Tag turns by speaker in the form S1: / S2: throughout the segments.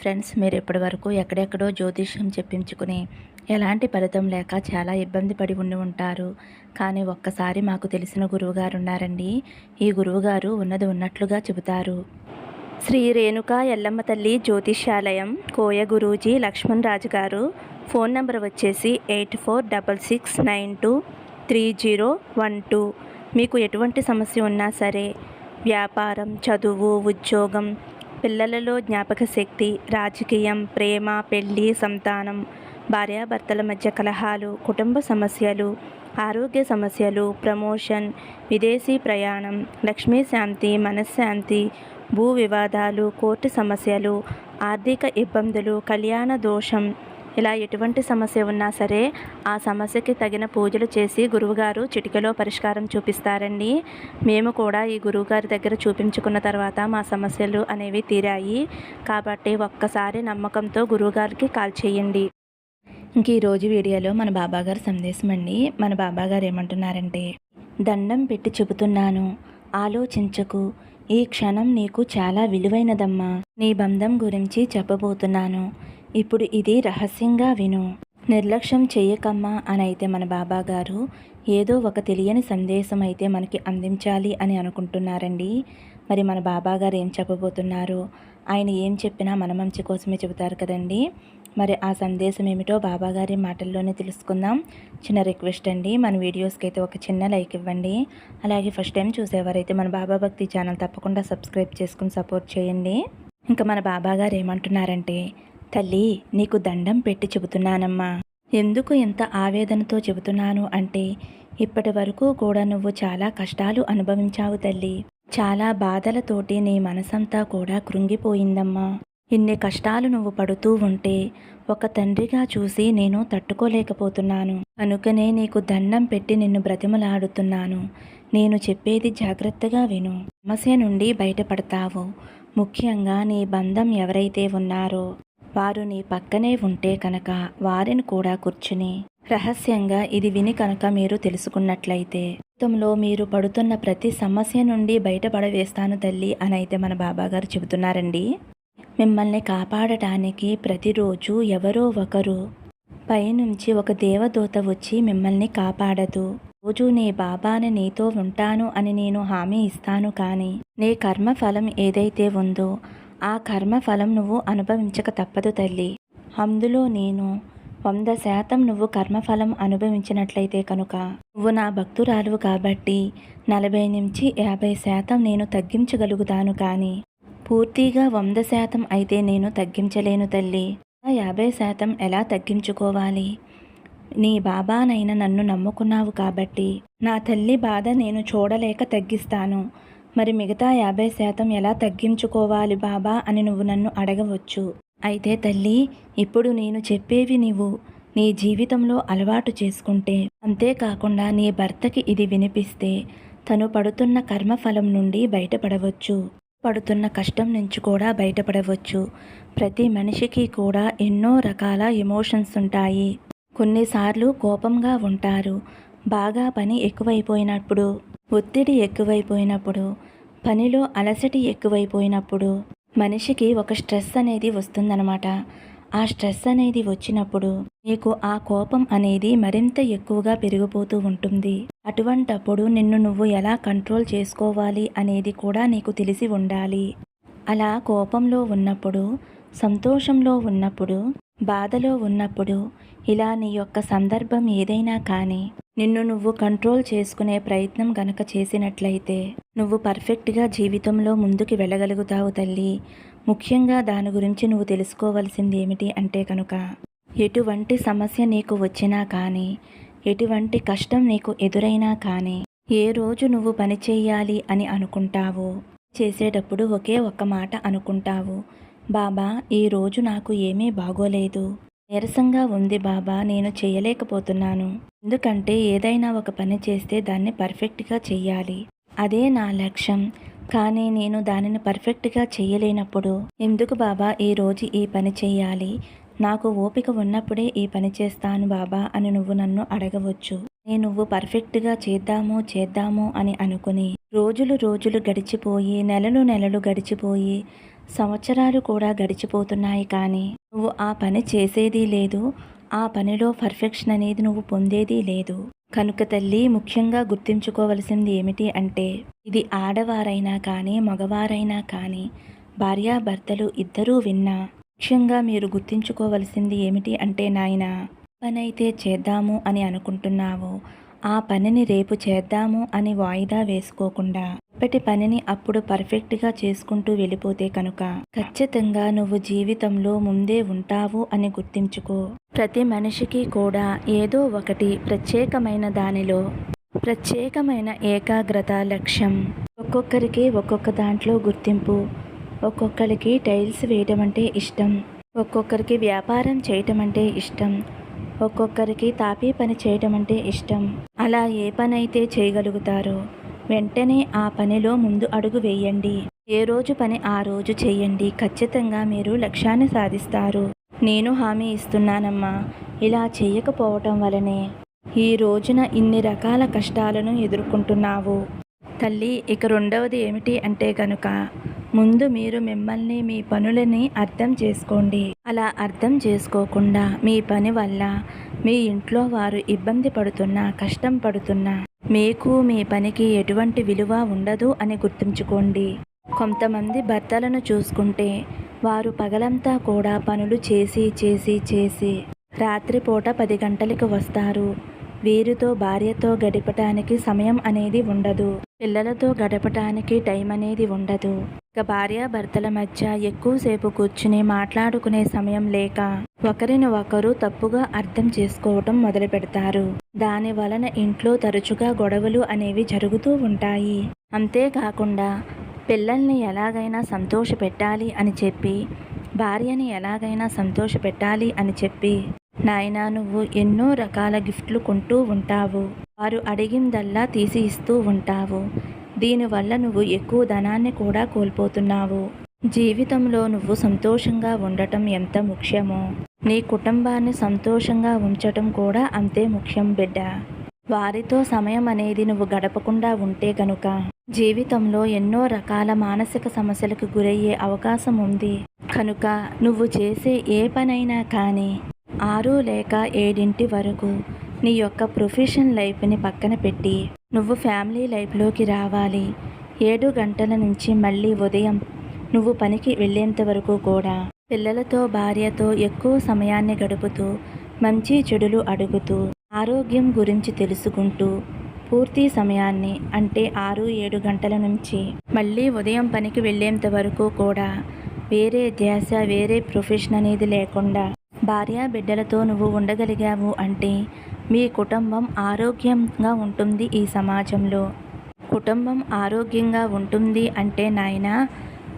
S1: Friends మీరు ఇప్పటి వరకు ఎక్కడెక్కడో జ్యోతిష్యం చెప్పించుకుని ఎలాంటి ఫలితం లేక చాలా ఇబ్బంది పడి ఉండి ఉంటారు. కానీ ఒక్కసారి మాకు తెలిసిన గురువుగారు ఉన్నారండి ఈ గురువుగారు ఉన్నది ఉన్నట్లుగా చెబుతారు. శ్రీ రేణుక ఎల్లమ్మ తల్లి జ్యోతిష్యాలయం కోయ గురూజీ లక్ష్మణ్ రాజు గారు. ఫోన్ నంబర్ వచ్చేసి eight four double six nine two three zero one two. మీకు ఎటువంటి సమస్య ఉన్నా సరే వ్యాపారం చదువు ఉద్యోగం పిల్లలలో జ్ఞాపక శక్తి రాజకీయం ప్రేమ పెళ్ళి సంతానం భార్యాభర్తల మధ్య కలహాలు కుటుంబ సమస్యలు ఆరోగ్య సమస్యలు ప్రమోషన్ విదేశీ ప్రయాణం లక్ష్మీ శాంతి మనశ్శాంతి భూ వివాదాలు కోర్టు సమస్యలు ఆర్థిక ఇబ్బందులు కళ్యాణ దోషం ఇలా ఎటువంటి సమస్య ఉన్నా సరే ఆ సమస్యకి తగిన పూజలు చేసి గురువుగారు చిటికలో పరిష్కారం చూపిస్తారండి. మేము కూడా ఈ గురువుగారి దగ్గర చూపించుకున్న తర్వాత మా సమస్యలు అనేవి తీరాయి. కాబట్టి ఒక్కసారి నమ్మకంతో గురువుగారికి కాల్ చేయండి. ఇంక ఈరోజు వీడియోలో మన బాబాగారు సందేశం అండి. మన బాబాగారు ఏమంటున్నారంటే దండం పెట్టి చెబుతున్నాను. ఆలోచించకు. ఈ క్షణం నీకు చాలా విలువైనదమ్మా. నీ బంధం గురించి చెప్పబోతున్నాను. ఇప్పుడు ఇది రహస్యంగా విను. నిర్లక్ష్యం చెయ్యకమ్మా అని అయితే మన బాబా గారు ఏదో ఒక తెలియని సందేశం అయితే మనకి అందించాలి అని అనుకుంటున్నారండి. మరి మన బాబా గారు ఏం చెప్పబోతున్నారు? ఆయన ఏం చెప్పినా మన మంచి కోసమే చెబుతారు కదండి. మరి ఆ సందేశం ఏమిటో బాబాగారి మాటల్లోనే తెలుసుకుందాం. చిన్న రిక్వెస్ట్ అండి మన వీడియోస్కి అయితే ఒక చిన్న లైక్ ఇవ్వండి. అలాగే ఫస్ట్ టైం చూసేవారైతే మన బాబా భక్తి ఛానల్ తప్పకుండా సబ్స్క్రైబ్ చేసుకుని సపోర్ట్ చేయండి. ఇంకా మన బాబా గారు ఏమంటున్నారంటే తల్లి నీకు దండం పెట్టి చెబుతున్నానమ్మా. ఎందుకు ఇంత ఆవేదనతో చెబుతున్నాను అంటే ఇప్పటి వరకు కూడా నువ్వు చాలా కష్టాలు అనుభవించావు తల్లి. చాలా బాధలతోటి నీ మనసంతా కూడా కృంగిపోయిందమ్మా. ఇన్ని కష్టాలు నువ్వు పడుతూ ఉంటే ఒక తండ్రిగా చూసి నేను తట్టుకోలేకపోతున్నాను. కనుకనే నీకు దండం పెట్టి నిన్ను బ్రతిమలాడుతున్నాను. నేను చెప్పేది జాగ్రత్తగా విను. సమస్య నుండి బయటపడతావు. ముఖ్యంగా నీ బంధం ఎవరైతే ఉన్నారో. వారు నీ పక్కనే ఉంటే కనుక వారిని కూడా కూర్చుని. రహస్యంగా ఇది విని కనుక మీరు తెలుసుకున్నట్లయితే జీవితంలో మీరు పడుతున్న ప్రతి సమస్య నుండి బయటపడవేస్తాను తల్లి అని అయితే మన బాబాగారు చెబుతున్నారండి. మిమ్మల్ని కాపాడటానికి ప్రతిరోజు ఎవరో ఒకరు పైనుంచి ఒక దేవదూత వచ్చి మిమ్మల్ని కాపాడదు. రోజు నీ బాబాని నీతో ఉంటాను అని నేను హామీ ఇస్తాను కానీ నీ కర్మ ఫలం ఏదైతే ఉందో ఆ కర్మ ఫలం నువ్వు అనుభవించక తప్పదు తల్లి. అందులో నేను వంద శాతం నువ్వు కర్మఫలం అనుభవించినట్లయితే కనుక నువ్వు నా భక్తురాలువు కాబట్టి నలభై నుంచి యాభై శాతం నేను తగ్గించగలుగుతాను కానీ పూర్తిగా వంద శాతం అయితే నేను తగ్గించలేను తల్లి. యాభై శాతం ఎలా తగ్గించుకోవాలి? నీ బాబానైనా నన్ను నమ్ముకున్నావు కాబట్టి నా తల్లి బాధ నేను చూడలేక తగ్గిస్తాను. మరి మిగతా యాభై శాతం ఎలా తగ్గించుకోవాలి బాబా అని నువ్వు నన్ను అడగవచ్చు. అయితే తల్లి ఇప్పుడు నేను చెప్పేవి నీవు. నీ జీవితంలో అలవాటు చేసుకుంటే అంతేకాకుండా నీ భర్తకి ఇది వినిపిస్తే తను పడుతున్న కర్మఫలం నుండి బయటపడవచ్చు. పడుతున్న కష్టం నుంచి కూడా బయటపడవచ్చు. ప్రతి మనిషికి కూడా ఎన్నో రకాల ఎమోషన్స్ ఉంటాయి. కొన్నిసార్లు కోపంగా ఉంటారు. బాగా పని ఎక్కువైపోయినప్పుడు ఒత్తిడి ఎక్కువైపోయినప్పుడు పనిలో అలసటి ఎక్కువైపోయినప్పుడు మనిషికి ఒక స్ట్రెస్ అనేది వస్తుందన్నమాట. ఆ స్ట్రెస్ అనేది వచ్చినప్పుడు నీకు ఆ కోపం అనేది మరింత ఎక్కువగా పెరిగిపోతూ ఉంటుంది. అటువంటప్పుడు నిన్ను నువ్వు ఎలా కంట్రోల్ చేసుకోవాలి అనేది కూడా నీకు తెలిసి ఉండాలి. అలా కోపంలో ఉన్నప్పుడు సంతోషంలో ఉన్నప్పుడు బాధలో ఉన్నప్పుడు ఇలా నీ యొక్క సందర్భం ఏదైనా కానీ నిన్ను నువ్వు కంట్రోల్ చేసుకునే ప్రయత్నం గనక చేసినట్లయితే నువ్వు పర్ఫెక్ట్గా జీవితంలో ముందుకు వెళ్ళగలుగుతావు తల్లి. ముఖ్యంగా దాని గురించి నువ్వు తెలుసుకోవలసింది ఏమిటి అంటే కనుక ఎటువంటి సమస్య నీకు వచ్చినా కానీ ఎటువంటి కష్టం నీకు ఎదురైనా కానీ ఏ రోజు నువ్వు పని చేయాలి అని అనుకుంటావో చేసేటప్పుడు ఒకే ఒక్క మాట అనుకుంటావు బాబా ఈ రోజు నాకు ఏమీ బాగోలేదు. నీరసంగా ఉంది బాబా నేను చేయలేకపోతున్నాను. ఎందుకంటే ఏదైనా ఒక పని చేస్తే దాన్ని పర్ఫెక్ట్గా చెయ్యాలి. అదే నా లక్ష్యం. కానీ నేను దానిని పర్ఫెక్ట్గా చేయలేనప్పుడు ఎందుకు బాబా ఈ రోజు ఈ పని చేయాలి నాకు ఓపిక ఉన్నప్పుడే ఈ పని చేస్తాను బాబా అని నువ్వు నన్ను అడగవచ్చు. నేను నువ్వు పర్ఫెక్ట్గా చేద్దాము చేద్దాము అని అనుకుని రోజులు రోజులు గడిచిపోయి నెలలు నెలలు గడిచిపోయి సంవత్సరాలు కూడా గడిచిపోతున్నాయి కానీ నువ్వు ఆ పని చేసేది లేదు. ఆ పనిలో పర్ఫెక్షన్ అనేది నువ్వు పొందేది లేదు. కనుక తల్లి ముఖ్యంగా గుర్తించుకోవలసింది ఏమిటి అంటే ఇది ఆడవారైనా కానీ మగవారైనా కానీ భార్యాభర్తలు ఇద్దరూ విన్నా ముఖ్యంగా మీరు గుర్తుంచుకోవలసింది ఏమిటి అంటే నాయన పనైతే చేద్దాము అని అనుకుంటున్నావు. ఆ పనిని రేపు చేద్దాము అని వాయిదా వేసుకోకుండా ఇప్పటి పనిని అప్పుడు పర్ఫెక్ట్గా చేసుకుంటూ వెళ్ళిపోతే కనుక ఖచ్చితంగా నువ్వు జీవితంలో ముందే ఉంటావు అని గుర్తించుకో. ప్రతి మనిషికి కూడా ఏదో ఒకటి ప్రత్యేకమైన దానిలో ప్రత్యేకమైన ఏకాగ్రత లక్ష్యం. ఒక్కొక్కరికి ఒక్కొక్క దాంట్లో గుర్తింపు ఒక్కొక్కరికి టైల్స్ వేయటం అంటే ఇష్టం ఒక్కొక్కరికి వ్యాపారం చేయటం అంటే ఇష్టం ఒక్కొక్కరికి తాపీ పని చేయటం అంటే ఇష్టం. అలా ఏ పని అయితే చేయగలుగుతారో వెంటనే ఆ పనిలో ముందు అడుగు వేయండి. ఏ రోజు పని ఆ రోజు చేయండి. ఖచ్చితంగా మీరు లక్ష్యాన్ని సాధిస్తారు. నేను హామీ ఇస్తున్నానమ్మా. ఇలా చేయకపోవటం వలనే ఈ రోజున ఇన్ని రకాల కష్టాలను ఎదుర్కొంటున్నావు. తల్లి ఇక రెండవది ఏమిటి అంటే కనుక ముందు మీరు మిమ్మల్ని మీ పనులని అర్థం చేసుకోండి. అలా అర్థం చేసుకోకుండా మీ పని వల్ల మీ ఇంట్లో వారు ఇబ్బంది పడుతున్నా కష్టం పడుతున్నా మీకు మీ పనికి ఎటువంటి విలువ ఉండదు అని గుర్తుంచుకోండి. కొంతమంది భర్తలను చూసుకుంటే వారు పగలంతా కూడా పనులు చేసి చేసి చేసి రాత్రిపూట పది గంటలకు వస్తారు. వీరితో భార్యతో గడపటానికి సమయం అనేది ఉండదు. పిల్లలతో గడపటానికి టైం అనేది ఉండదు. ఇక భార్యాభర్తల మధ్య ఎక్కువసేపు కూర్చుని మాట్లాడుకునే సమయం లేక ఒకరిని ఒకరు తప్పుగా అర్థం చేసుకోవటం మొదలు పెడతారు దాని వలన ఇంట్లో తరచుగా గొడవలు అనేవి జరుగుతూ ఉంటాయి. అంతేకాకుండా పిల్లల్ని ఎలాగైనా సంతోష పెట్టాలి అని చెప్పి భార్యని ఎలాగైనా సంతోష పెట్టాలి అని చెప్పి నాయనా నువ్వు ఎన్నో రకాల గిఫ్ట్లు కొంటూ ఉంటావు. వారు అడిగిందల్లా తీసి ఇస్తూ ఉంటావు. దీనివల్ల నువ్వు ఎక్కువ ధనాన్ని కూడా కోల్పోతున్నావు. జీవితంలో నువ్వు సంతోషంగా ఉండటం ఎంత ముఖ్యమో. నీ కుటుంబాన్ని సంతోషంగా ఉంచటం కూడా అంతే ముఖ్యం బిడ్డ. వారితో సమయం అనేది నువ్వు గడపకుండా ఉంటే గనుక జీవితంలో ఎన్నో రకాల మానసిక సమస్యలకు గురయ్యే అవకాశం ఉంది. కనుక నువ్వు చేసే ఏ పనైనా కానీ ఆరు లేక ఏడింటి వరకు నీ యొక్క ప్రొఫెషన్ లైఫ్ని పక్కన పెట్టి నువ్వు ఫ్యామిలీ లైఫ్లోకి రావాలి. ఏడు గంటల నుంచి మళ్ళీ ఉదయం నువ్వు పనికి వెళ్ళేంత వరకు కూడా పిల్లలతో భార్యతో ఎక్కువ సమయాన్ని గడుపుతూ మంచి చెడులు అడుగుతూ ఆరోగ్యం గురించి తెలుసుకుంటూ పూర్తి సమయాన్ని అంటే ఆరు ఏడు గంటల నుంచి మళ్ళీ ఉదయం పనికి వెళ్ళేంత వరకు కూడా వేరే ధ్యాస వేరే ప్రొఫెషన్ అనేది లేకుండా భార్య బిడ్డలతో నువ్వు ఉండగలిగావు అంటే మీ కుటుంబం ఆరోగ్యంగా ఉంటుంది ఈ సమాజంలో. కుటుంబం ఆరోగ్యంగా ఉంటుంది అంటే నాయన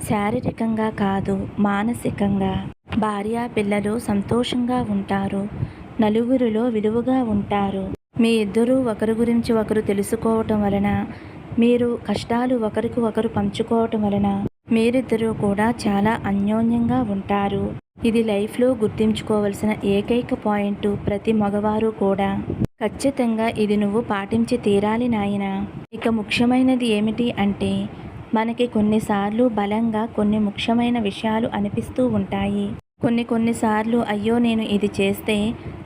S1: శారీరకంగా కాదు మానసికంగా. భార్య పిల్లలు సంతోషంగా ఉంటారు నలుగురిలో విలువగా ఉంటారు. మీ ఇద్దరూ ఒకరి గురించి ఒకరు తెలుసుకోవటం వలన మీరు కష్టాలు ఒకరికి ఒకరు పంచుకోవటం వలన మీరిద్దరూ కూడా చాలా అన్యోన్యంగా ఉంటారు. ఇది లైఫ్లో గుర్తుంచుకోవలసిన ఏకైక పాయింట్ ప్రతి మగవారు కూడా. ఖచ్చితంగా ఇది నువ్వు పాటించి తీరాలి నాయన. ఇక ముఖ్యమైనది ఏమిటి అంటే మనకి కొన్నిసార్లు బలంగా కొన్ని ముఖ్యమైన విషయాలు అనిపిస్తూ ఉంటాయి. కొన్ని కొన్నిసార్లు అయ్యో నేను ఇది చేస్తే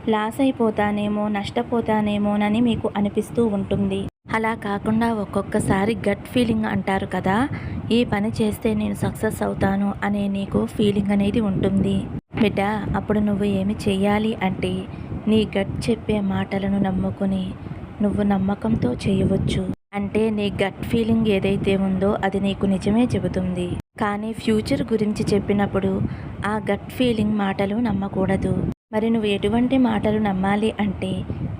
S1: లాస్ అయిపోతానేమో నష్టపోతానేమోనని మీకు అనిపిస్తూ ఉంటుంది. అలా కాకుండా ఒక్కొక్కసారి గట్ ఫీలింగ్ అంటారు కదా ఈ పని చేస్తే నేను సక్సెస్ అవుతాను అనే నీకు ఫీలింగ్ అనేది ఉంటుంది. బిడ్డ అప్పుడు నువ్వు ఏమి చేయాలి అంటే నీ గట్ చెప్పే మాటలను నమ్ముకుని నువ్వు నమ్మకంతో చేయవచ్చు. అంటే నీ గట్ ఫీలింగ్ ఏదైతే ఉందో అది నీకు నిజమే చెబుతుంది. కానీ ఫ్యూచర్ గురించి చెప్పినప్పుడు ఆ గట్ ఫీలింగ్ మాటలు నమ్మకూడదు. మరి నువ్వు ఎటువంటి మాటలు నమ్మాలి అంటే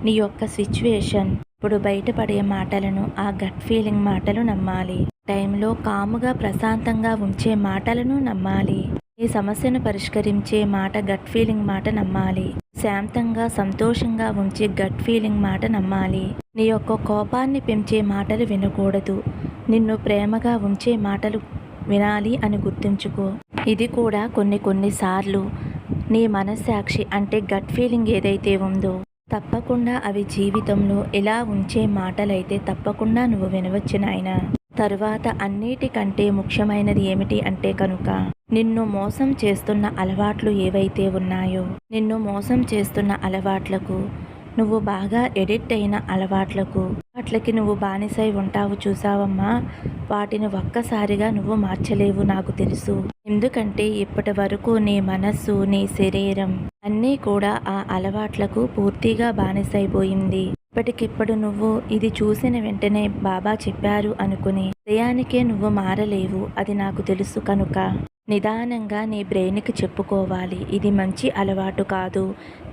S1: నీ యొక్క సిచ్యువేషన్. ఇప్పుడు బయటపడే మాటలను ఆ గట్ ఫీలింగ్ మాటలు నమ్మాలి. టైంలో కాముగా ప్రశాంతంగా ఉంచే మాటలను నమ్మాలి. ఈ సమస్యను పరిష్కరించే మాట గట్ ఫీలింగ్ మాట నమ్మాలి. శాంతంగా సంతోషంగా ఉంచే గట్ ఫీలింగ్ మాట నమ్మాలి. నీ యొక్క కోపాన్ని పెంచే మాటలు వినకూడదు. నిన్ను ప్రేమగా ఉంచే మాటలు వినాలి అని గుర్తుంచుకో. ఇది కూడా కొన్ని కొన్నిసార్లు నీ మనస్సాక్షి అంటే గట్ ఫీలింగ్ ఏదైతే ఉందో తప్పకుండా అవి జీవితంలో ఎలా ఉంచే మాటలైతే తప్పకుండా నువ్వు వినవచ్చు నాయనా. తరువాత అన్నిటికంటే ముఖ్యమైనది ఏమిటి అంటే కనుక నిన్ను మోసం చేస్తున్న అలవాట్లు ఏవైతే ఉన్నాయో నిన్ను మోసం చేస్తున్న అలవాట్లకు నువ్వు బాగా ఎడిక్ట్ అయిన అలవాట్లకు వాటికి నువ్వు బానిసై ఉంటావు చూసావమ్మా. వాటిని ఒక్కసారిగా నువ్వు మార్చలేవు నాకు తెలుసు. ఎందుకంటే ఇప్పటి వరకు నీ మనస్సు నీ శరీరం అన్నీ కూడా ఆ అలవాట్లకు పూర్తిగా బానిసైపోయింది. ఇప్పటికిప్పుడు నువ్వు ఇది చూసిన వెంటనే బాబా చెప్పారు అనుకుని హృదయానికే నువ్వు మారలేవు అది నాకు తెలుసు కనుక. నిదానంగా నీ బ్రెయిన్కి చెప్పుకోవాలి. ఇది మంచి అలవాటు కాదు.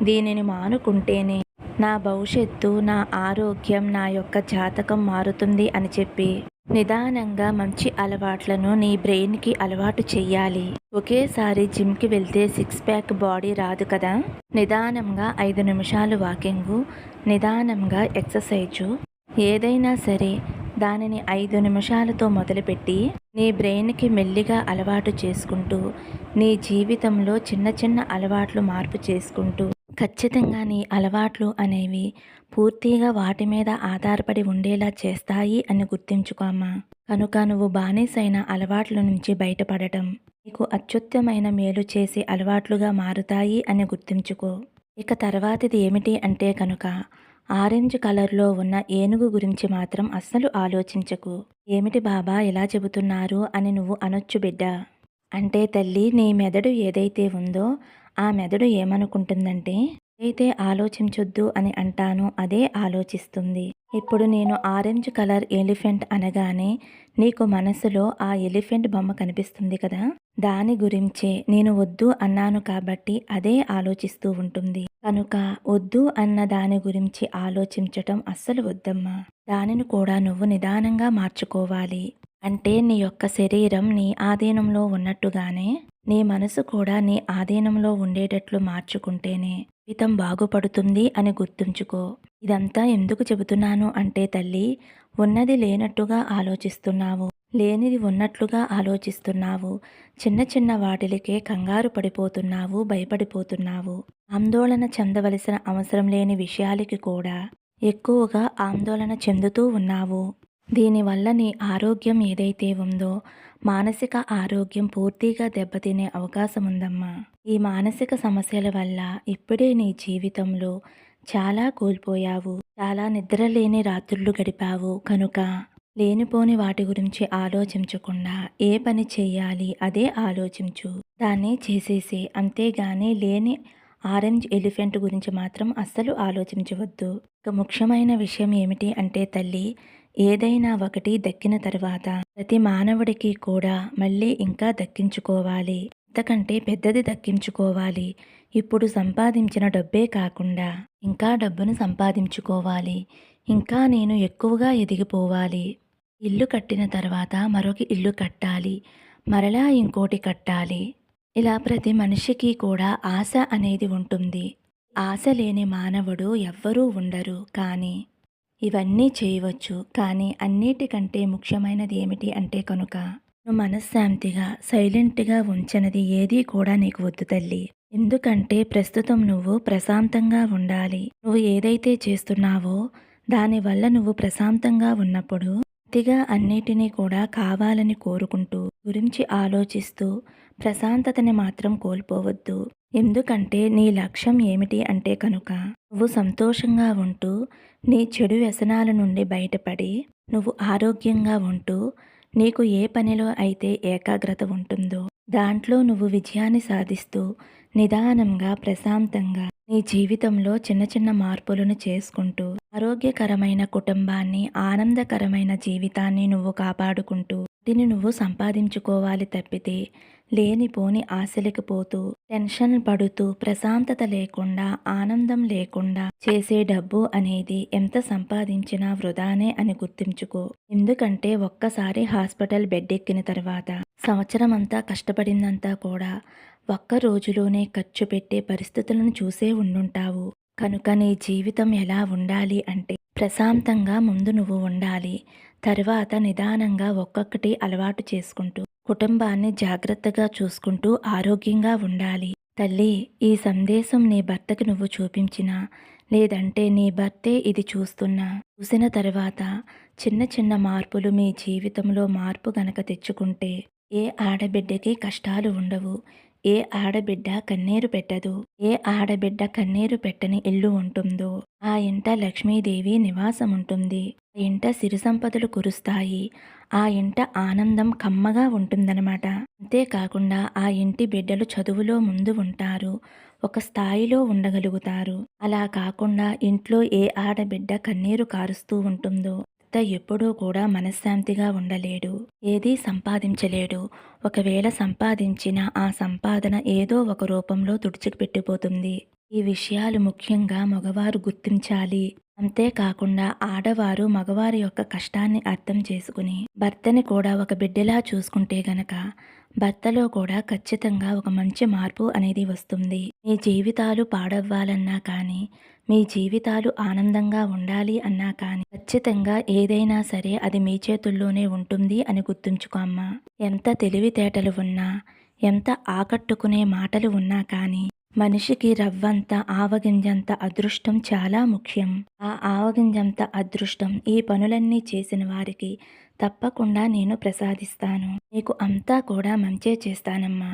S1: దీనిని మానుకుంటేనే నా భవిష్యత్తు నా ఆరోగ్యం నా యొక్క జాతకం మారుతుంది అని చెప్పి నిదానంగా మంచి అలవాట్లను నీ బ్రెయిన్కి అలవాటు చెయ్యాలి. ఒకేసారి జిమ్కి వెళ్తే సిక్స్ ప్యాక్ బాడీ రాదు కదా? నిదానంగా ఐదు నిమిషాలు వాకింగు నిదానంగా ఎక్సర్సైజు ఏదైనా సరే దానిని ఐదు నిమిషాలతో మొదలుపెట్టి నీ బ్రెయిన్కి మెల్లిగా అలవాటు చేసుకుంటూ నీ జీవితంలో చిన్న చిన్న అలవాట్లు మార్పు చేసుకుంటూ ఖచ్చితంగా నీ అలవాట్లు అనేవి పూర్తిగా వాటి మీద ఆధారపడి ఉండేలా చేస్తాయి అని గుర్తుంచుకోమ్మా కనుక నువ్వు బానిసైన అలవాట్ల నుంచి బయటపడటం నీకు అత్యుత్తమైన మేలు చేసే అలవాట్లుగా మారుతాయి అని గుర్తుంచుకో. ఇక తర్వాతిది ఏమిటి అంటే కనుక ఆరెంజ్ కలర్లో ఉన్న ఏనుగు గురించి మాత్రం అస్సలు ఆలోచించకు. ఏమిటి బాబా ఎలా చెబుతున్నారు అని నువ్వు అనొచ్చు బిడ్డ. అంటే తల్లి నీ మెదడు ఏదైతే ఉందో ఆ మెదడు ఏమనుకుంటుందంటే అయితే ఆలోచించొద్దు అని అంటాను అదే ఆలోచిస్తుంది. ఇప్పుడు నేను ఆరెంజ్ కలర్ ఎలిఫెంట్ అనగానే నీకు మనసులో ఆ ఎలిఫెంట్ బొమ్మ కనిపిస్తుంది కదా? దాని గురించే నేను వద్దు అన్నాను కాబట్టి అదే ఆలోచిస్తూ ఉంటుంది. కనుక వద్దు అన్న దాని గురించి ఆలోచించటం అస్సలు వద్దమ్మా. దానిని కూడా నువ్వు నిదానంగా మార్చుకోవాలి. అంటే నీ యొక్క శరీరం నీ ఆధీనంలో ఉన్నట్టుగానే నీ మనసు కూడా నీ ఆధీనంలో ఉండేటట్లు మార్చుకుంటేనే జీవితం బాగుపడుతుంది అని గుర్తుంచుకో. ఇదంతా ఎందుకు చెబుతున్నాను అంటే తల్లి ఉన్నది లేనట్టుగా ఆలోచిస్తున్నావు. లేనిది ఉన్నట్లుగా ఆలోచిస్తున్నావు. చిన్న చిన్న వాటిలకే కంగారు పడిపోతున్నావు భయపడిపోతున్నావు. ఆందోళన చెందవలసిన అవసరం లేని విషయాలకి కూడా ఎక్కువగా ఆందోళన చెందుతూ ఉన్నావు. దీనివల్ల నీ ఆరోగ్యం ఏదైతే ఉందో మానసిక ఆరోగ్యం పూర్తిగా దెబ్బతినే అవకాశం ఉందమ్మా ఈ మానసిక సమస్యల వల్ల ఇప్పుడే నీ జీవితంలో చాలా కోల్పోయావు. చాలా నిద్రలేని రాత్రులు గడిపావు. కనుక లేనిపోని వాటి గురించి ఆలోచించకుండా ఏ పని చేయాలి అదే ఆలోచించు. దాన్ని చేసేసి అంతేగాని లేని ఆరెంజ్ ఎలిఫెంట్ గురించి మాత్రం అస్సలు ఆలోచించవద్దు. ఒక ముఖ్యమైన విషయం ఏమిటి అంటే తల్లి ఏదైనా ఒకటి దక్కిన తర్వాత ప్రతి మానవుడికి కూడా మళ్ళీ ఇంకా దక్కించుకోవాలి. ఇంతకంటే పెద్దది దక్కించుకోవాలి. ఇప్పుడు సంపాదించిన డబ్బే కాకుండా ఇంకా డబ్బును సంపాదించుకోవాలి. ఇంకా నేను ఎక్కువగా ఎదిగిపోవాలి. ఇల్లు కట్టిన తర్వాత మరొక ఇల్లు కట్టాలి. మరలా ఇంకోటి కట్టాలి. ఇలా ప్రతి మనిషికి కూడా ఆశ అనేది ఉంటుంది. ఆశ లేని మానవుడు ఎవ్వరూ ఉండరు. కానీ ఇవన్నీ చేయవచ్చు కానీ అన్నిటికంటే ముఖ్యమైనది ఏమిటి అంటే కనుక నువ్వు మనశ్శాంతిగా సైలెంట్గా ఉంచనిది ఏదీ కూడా నీకు వద్దు తల్లి. ఎందుకంటే ప్రస్తుతం నువ్వు ప్రశాంతంగా ఉండాలి. నువ్వు ఏదైతే చేస్తున్నావో దానివల్ల నువ్వు ప్రశాంతంగా ఉన్నప్పుడు అతిగా అన్నిటినీ కూడా కావాలని కోరుకుంటూ గురించి ఆలోచిస్తూ ప్రశాంతతని మాత్రం కోల్పోవద్దు. ఎందుకంటే నీ లక్ష్యం ఏమిటి అంటే కనుక నువ్వు సంతోషంగా ఉంటూ నీ చెడు వ్యసనాల నుండి బయటపడి నువ్వు ఆరోగ్యంగా ఉంటూ నీకు ఏ పనిలో అయితే ఏకాగ్రత ఉంటుందో దాంట్లో నువ్వు విజయాన్ని సాధిస్తూ నిదానంగా ప్రశాంతంగా నీ జీవితంలో చిన్న చిన్న మార్పులను చేసుకుంటూ ఆరోగ్యకరమైన కుటుంబాన్ని ఆనందకరమైన జీవితాన్ని నువ్వు కాపాడుకుంటూ దీన్ని నువ్వు సంపాదించుకోవాలి తప్పితే లేనిపోని ఆశలకి పోతూ టెన్షన్ పడుతూ ప్రశాంతత లేకుండా ఆనందం లేకుండా చేసే డబ్బు అనేది ఎంత సంపాదించినా వృధానే అని గుర్తుంచుకో. ఎందుకంటే ఒక్కసారి హాస్పిటల్ బెడ్ ఎక్కిన తర్వాత సంవత్సరం అంతా కష్టపడిందంతా కూడా ఒక్క రోజులోనే ఖర్చు పెట్టే పరిస్థితులను చూసే ఉండుంటావు. కనుక నీ జీవితం ఎలా ఉండాలి అంటే ప్రశాంతంగా ముందు నువ్వు ఉండాలి. తర్వాత నిదానంగా ఒక్కొక్కటి అలవాటు చేసుకుంటూ కుటుంబాన్ని జాగ్రత్తగా చూసుకుంటూ ఆరోగ్యంగా ఉండాలి. తల్లి ఈ సందేశం నీ భర్తకి నువ్వు చూపించినా లేదంటే నీ భర్తే ఇది చూస్తున్నా చూసిన తర్వాత చిన్న చిన్న మార్పులు మీ జీవితంలో మార్పు గనక తెచ్చుకుంటే ఏ ఆడబిడ్డకి కష్టాలు ఉండవు. ఏ ఆడబిడ్డ కన్నీరు పెట్టదు? ఏ ఆడబిడ్డ కన్నీరు పెట్టని ఇల్లు ఉంటుందో? ఆ ఇంట లక్ష్మీదేవి నివాసం ఉంటుంది ఆ ఇంట సిరి సంపదలు కురుస్తాయి. ఆ ఇంట ఆనందం కమ్మగా ఉంటుందన్నమాట. అంతేకాకుండా ఆ ఇంటి బిడ్డలు చదువులో ముందు ఉంటారు. ఒక స్థాయిలో ఉండగలుగుతారు. అలా కాకుండా ఇంట్లో ఏ ఆడబిడ్డ కన్నీరు కారుస్తూ ఉంటుందో? భర్త ఎప్పుడూ కూడా మనశ్శాంతిగా ఉండలేడు ఏదీ సంపాదించలేడు. ఒకవేళ సంపాదించిన ఆ సంపాదన ఏదో ఒక రూపంలో తుడిచిపెట్టిపోతుంది. ఈ విషయాలు ముఖ్యంగా మగవారు గుర్తించాలి. అంతేకాకుండా ఆడవారు మగవారి యొక్క కష్టాన్ని అర్థం చేసుకుని భర్తని కూడా ఒక బిడ్డలా చూసుకుంటే గనక భర్తలో కూడా ఖచ్చితంగా ఒక మంచి మార్పు అనేది వస్తుంది. మీ జీవితాలు పాడవ్వాలన్నా కానీ మీ జీవితాలు ఆనందంగా ఉండాలి అన్నా కానీ ఖచ్చితంగా ఏదైనా సరే అది మీ చేతుల్లోనే ఉంటుంది అని గుర్తుంచుకో అమ్మా. ఎంత తెలివితేటలు ఉన్నా ఎంత ఆకట్టుకునే మాటలు ఉన్నా కానీ మనిషికి రవ్వంత ఆవగింజంత అదృష్టం చాలా ముఖ్యం. ఆ ఆవగింజంత అదృష్టం ఈ పనులన్నీ చేసిన వారికి తప్పకుండా నేను ప్రసాదిస్తాను. నీకు అంతా కూడా మంచే చేస్తానమ్మా.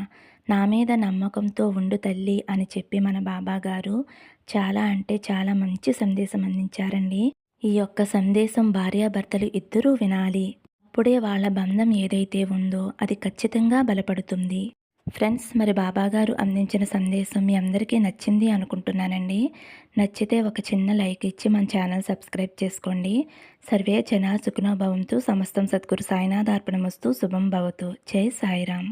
S1: నా మీద నమ్మకంతో ఉండు తల్లి అని చెప్పి మన బాబా గారు చాలా అంటే చాలా మంచి సందేశం అందించారండి. ఈ యొక్క సందేశం భార్యాభర్తలు ఇద్దరూ వినాలి. అప్పుడే వాళ్ళ బంధం ఏదైతే ఉందో అది ఖచ్చితంగా బలపడుతుంది. ఫ్రెండ్స్ మరి బాబాగారు అందించిన సందేశం మీ అందరికీ నచ్చింది అనుకుంటున్నానండి. నచ్చితే ఒక చిన్న లైక్ ఇచ్చి మన ఛానల్ సబ్స్క్రైబ్ చేసుకోండి. సర్వే జన సుఖనోభవంతో సమస్తం సద్గురు సాయినాథార్పణమస్తు శుభం భవతు. జై సాయిరామ్.